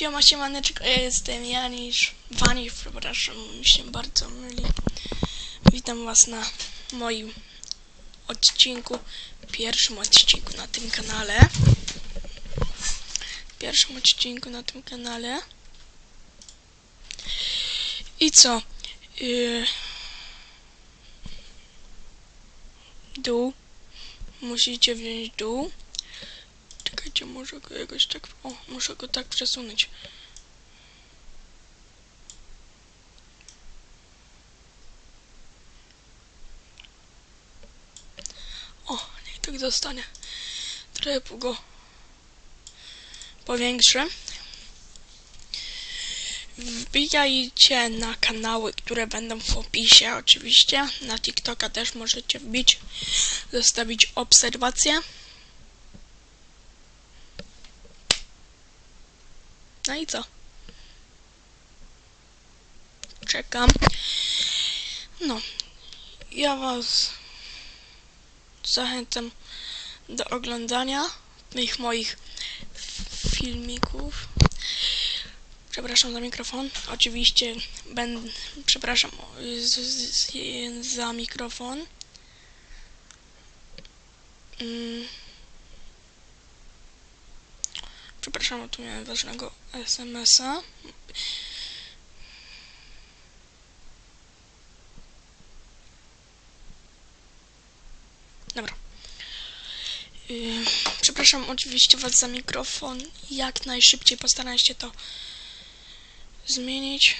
Siema, siemaneczko, ja jestem Janisz, Wanisz, przepraszam, mi się bardzo myli. Witam was na moim odcinku, pierwszym odcinku na tym kanale. Pierwszym odcinku na tym kanale. I co? Yy... Dół. Musicie wziąć dół. Czekajcie, go jakoś tak... O, muszę go tak przesunąć. O, niech tak zostanie. Trochę go powiększę. Wbijajcie na kanały, które będą w opisie oczywiście. Na TikToka też możecie wbić, zostawić obserwację. No i co? Czekam. No, ja was zachęcam do oglądania tych moich filmików. Przepraszam za mikrofon. Oczywiście będę. Przepraszam z, z, z, za mikrofon. Mm. Przepraszam, tu miałem ważnego SMS-a. Dobra. Yy, przepraszam oczywiście Was za mikrofon. Jak najszybciej postaram się to zmienić.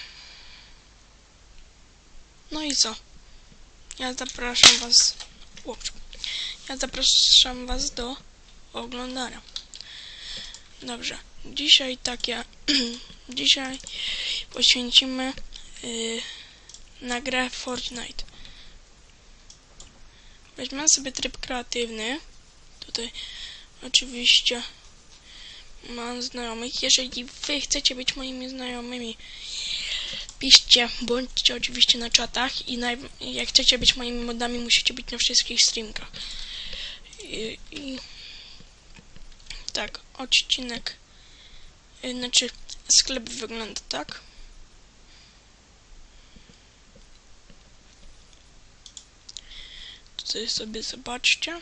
No i co? Ja zapraszam Was. Łopcz. Ja zapraszam Was do oglądania. Dobrze. Dzisiaj takie. dzisiaj poświęcimy yy, na grę Fortnite. Weźmiemy sobie tryb kreatywny. Tutaj oczywiście mam znajomych. Jeżeli wy chcecie być moimi znajomymi, piszcie, bądźcie oczywiście na czatach i jak chcecie być moimi modami, musicie być na wszystkich streamkach. I, i tak, odcinek, y, znaczy sklep wygląda tak. Tutaj sobie zobaczcie.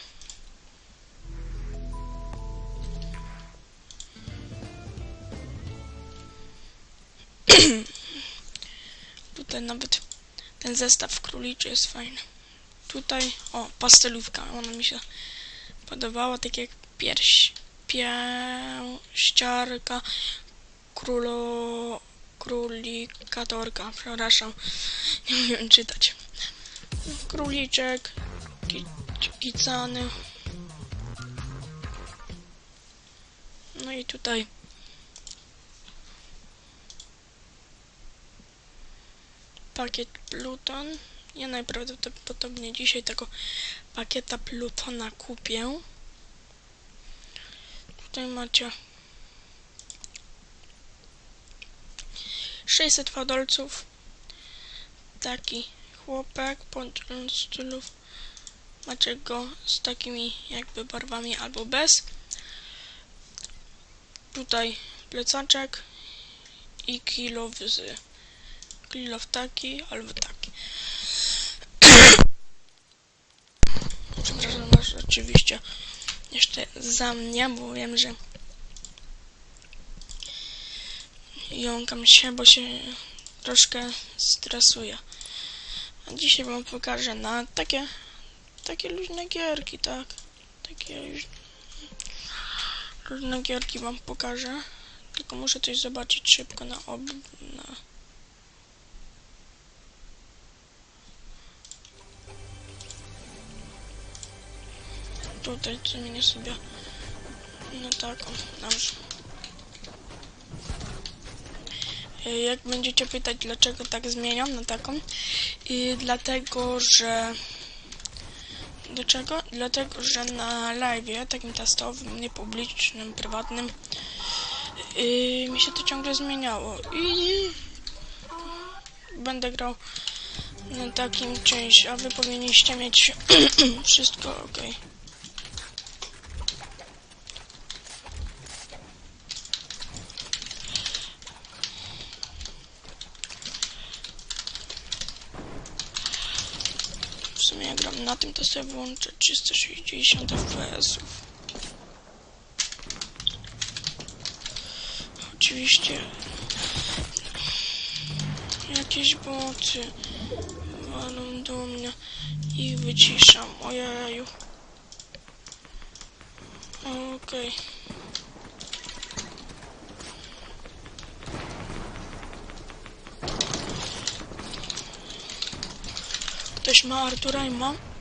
Tutaj nawet ten zestaw króliczy jest fajny. Tutaj, o, pastelówka, ona mi się podobała, tak jak pierś, pięściarka, królo, królikatorka, przepraszam, nie umiem czytać. Króliczek, ki, kicany. No i tutaj pakiet Pluton. Ja najprawdopodobniej dzisiaj tego pakieta Plutona kupię. Tutaj macie 600 fadolców. Taki chłopak pod stylów. Macie go z takimi jakby barwami albo bez. Tutaj plecaczek i kilo z Kilof taki albo taki. Przepraszam was oczywiście jeszcze za mnie, bo wiem, że jąkam się, bo się troszkę stresuję. A dzisiaj wam pokażę na takie takie luźne gierki, tak? Takie luźne gierki wam pokażę. Tylko muszę coś zobaczyć szybko na ob... na tutaj zmienię sobie na taką. Dobrze. E, jak będziecie pytać, dlaczego tak zmieniam na taką, i dlatego, że dlaczego? Dlatego, że na live, takim testowym, niepublicznym, prywatnym, yy, mi się to ciągle zmieniało i będę grał na takim czymś, a wy powinniście mieć wszystko ok. sumie jak gram na tym, to sobie włączę 360 fps. Oczywiście jakieś boty walą do mnie i wyciszam. Ojeju. Okej. Ktoś ma Artura i ma.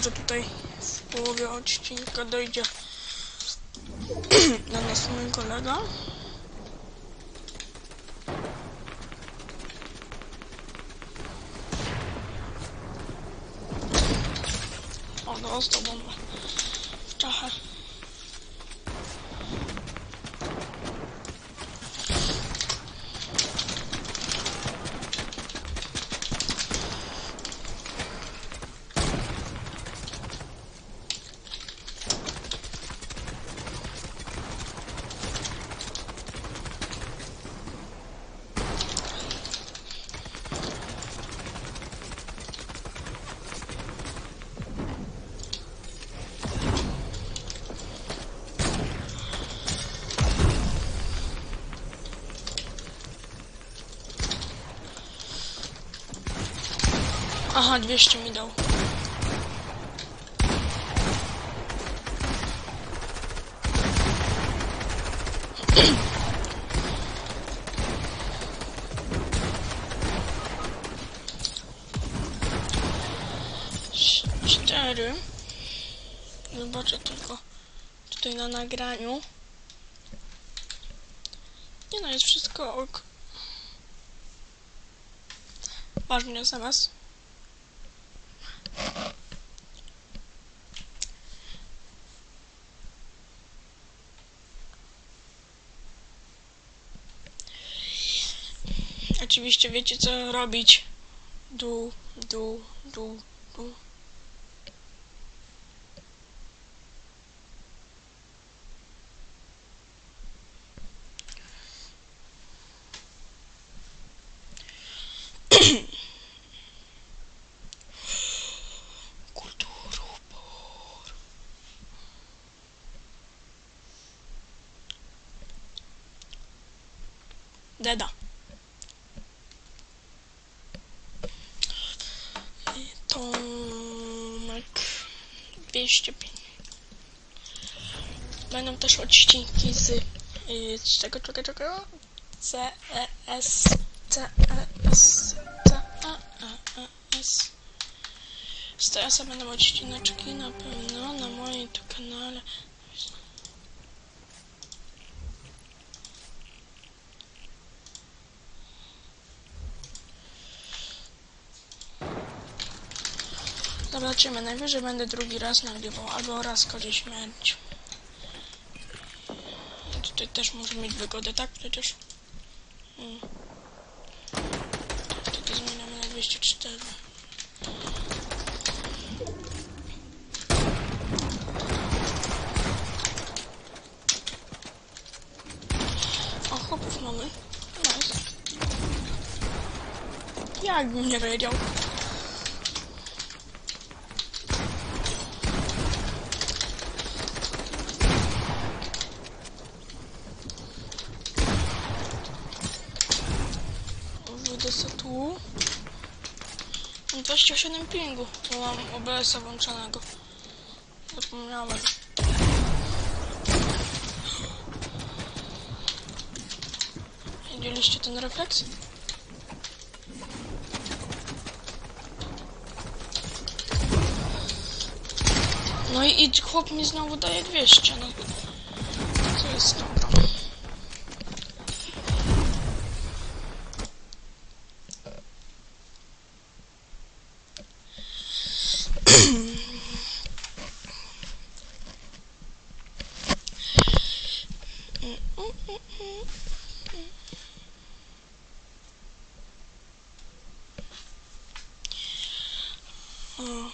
Może tutaj w połowie odcinka dojdzie do nas mój kolega. O, dostał bombę. Czachę. Aha, 200 mi dał. Cztery. Zobaczę tylko tutaj na nagraniu. Nie no, jest wszystko ok. Ważny SMS. Oczywiście wiecie co robić. Dół, dół, dół, dół. Deda. Tomek 205. Będą też odcinki z, yy, z czego, czego, czego? C, E, S, C, E, S, C, A, S. Z teraz będą odcineczki na pewno na moim tu kanale. Zobaczymy, najwyżej będę drugi raz nagrywał, albo raz kodzie śmierć. Tutaj też może mieć wygodę, tak? Przecież. Mm. Tutaj zmieniamy na 204. O, chłopów mamy. Nice. Jakbym nie wiedział. Wyjdę sobie tu. Mam 27 pingu, bo mam OBS-a włączonego. Zapomniałem. Widzieliście ten refleks? No i, i chłop mi znowu daje 200, no. Co jest dobra. O.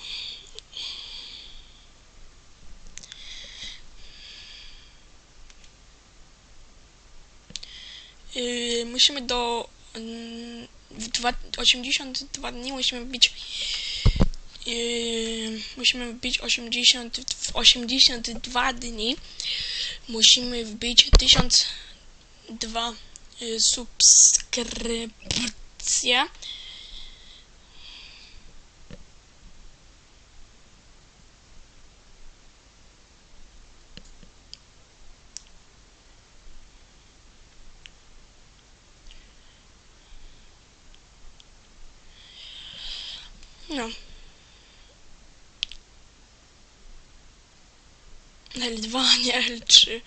Yy, musimy do mm, w dwa, 82 dni musimy bić yy, musimy wbić 80 w 82 dni musimy wbić 1002 yy, subskrypcje No. L2, nie L3.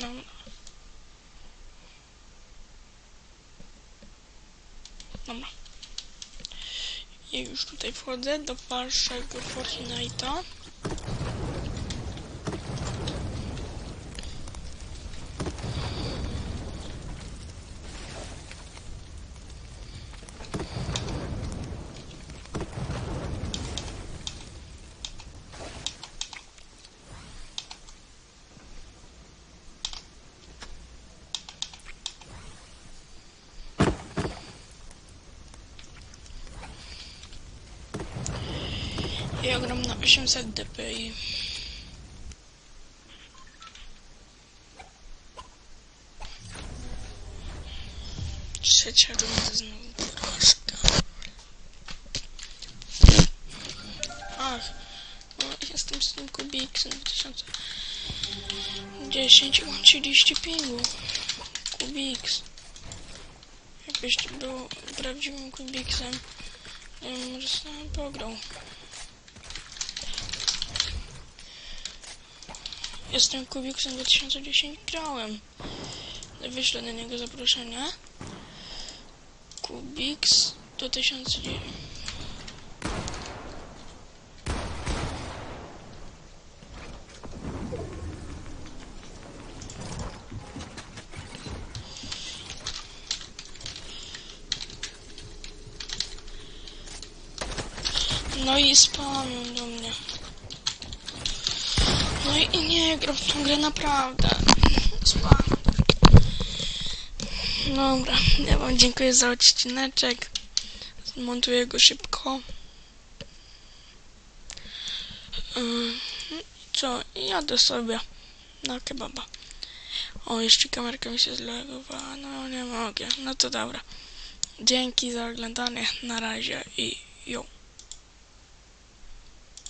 No. Dobra. Ja już tutaj wchodzę do waszego Fortnite'a. Ja gram na 800 dpi. Trzecia runda znowu porażka. Ach, no, jestem z tym Kubiksem 2010 i mam 30 pingu. Kubiks. Jakbyś był prawdziwym Kubiksem, to bym może nami pograł. Jestem Kubiksem 2010 grałem. Wyślę na niego zaproszenie. Kubiks 2010. No i spamią do mnie. No i nie gram w tą grę naprawdę. Spam. Dobra, ja wam dziękuję za odcineczek. Zmontuję go szybko. Ym, co, jadę sobie na kebaba. O, jeszcze kamerka mi się zlegowała, no nie mogę, no to dobra. Dzięki za oglądanie, na razie i jo.